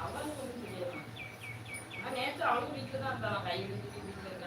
அவன் ஒண்ணும் தெரியாது. ஆனா வீட்டுல தான் இருந்தான் கை எடுத்துட்டு வீட்டுல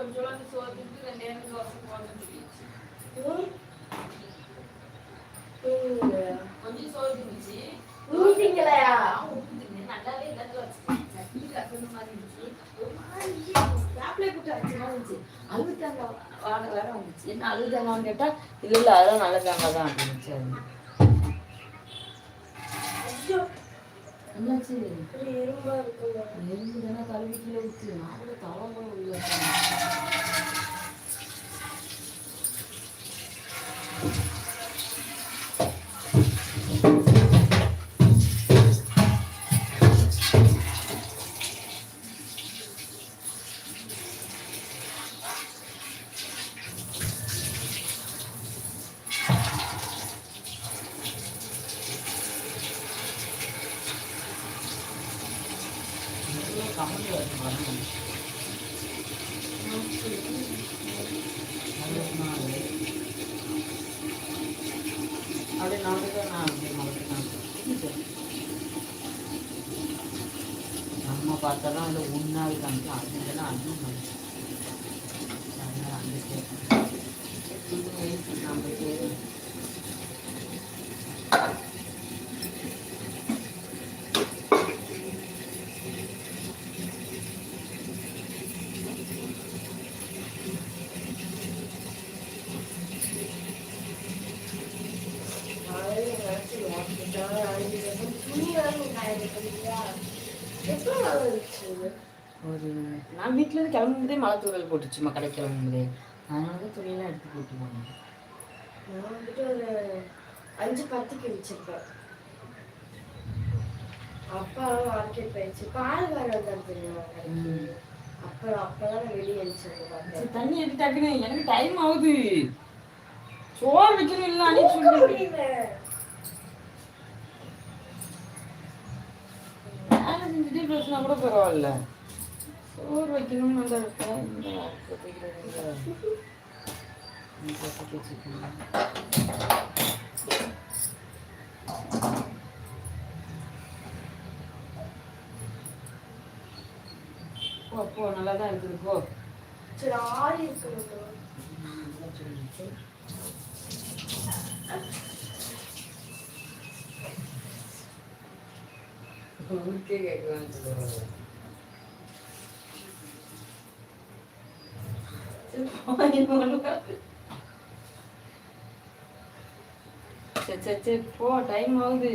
கொஞ்சம் அந்த சோறு தின்னுட்டு ரெண்டே ரெண்டு தோசை போதும்னு சொல்லிடுச்சு. கொஞ்சம் சோறு தின்னுச்சு. நான் உப்பு தின்னேன். நல்லாவே எல்லாத்தையும் வச்சுட்டேன். சட்னி கசந்த மாதிரி இருந்துச்சு. ஒரு மாதிரி சாப்பிடவே கூட்டம் வச்ச மாதிரி இருந்துச்சு. அழுகு தேங்காய் வாடை வேற வந்துச்சு. என்ன அழுகு தேங்காய்னு கேட்டா, இல்ல இல்ல அதெல்லாம் நல்ல தேங்காய் தான் அப்படின்னுச்சு அது. என்னாச்சு எறும்பு தானே கழுவி கீழே ஊத்து நான் கூட தலை கூட உள்ள ನಮ್ಮ ಪಾತ್ರలో ఉన్నవి కనుక అన్నింటిలో అన్నీ ఉన్నాయి అందుకే అందుకే ஒரு நான் வீட்டில் இருந்து கிளம்பும்போதே மழை தூரல் போட்டுச்சுமா கடை கிளம்பும்போதே. அதனால தான் துணியெல்லாம் எடுத்து போட்டு போனேன் நான் வந்துட்டு ஒரு அஞ்சு பத்துக்கு வச்சிருப்பேன் அப்பா மார்க்கெட் போயிடுச்சு. பால் வர வந்தாரு தெரியுமா கடைக்கு? அப்ப அப்பதான் வெளியே எழுச்சிருக்கேன் சரி, தண்ணி எடுத்து டக்குன்னு எனக்கு டைம் ஆகுது. சோறு வைக்கணும் இல்லை அன்னைக்கு செஞ்சுட்டே பேசினா கூட பரவாயில்ல. சோறு வைக்கணும்னு பக்கத்து வச்சுக்கணும். போ போ நல்லா தான் இருக்குது போ. சரி ஆறி இருக்கு நல்லா சொல்லிச்சு. ஊருக்கே கேட்கலான்னு சொல்லுவாங்க சரி சரி சரி போ டைம் ஆகுது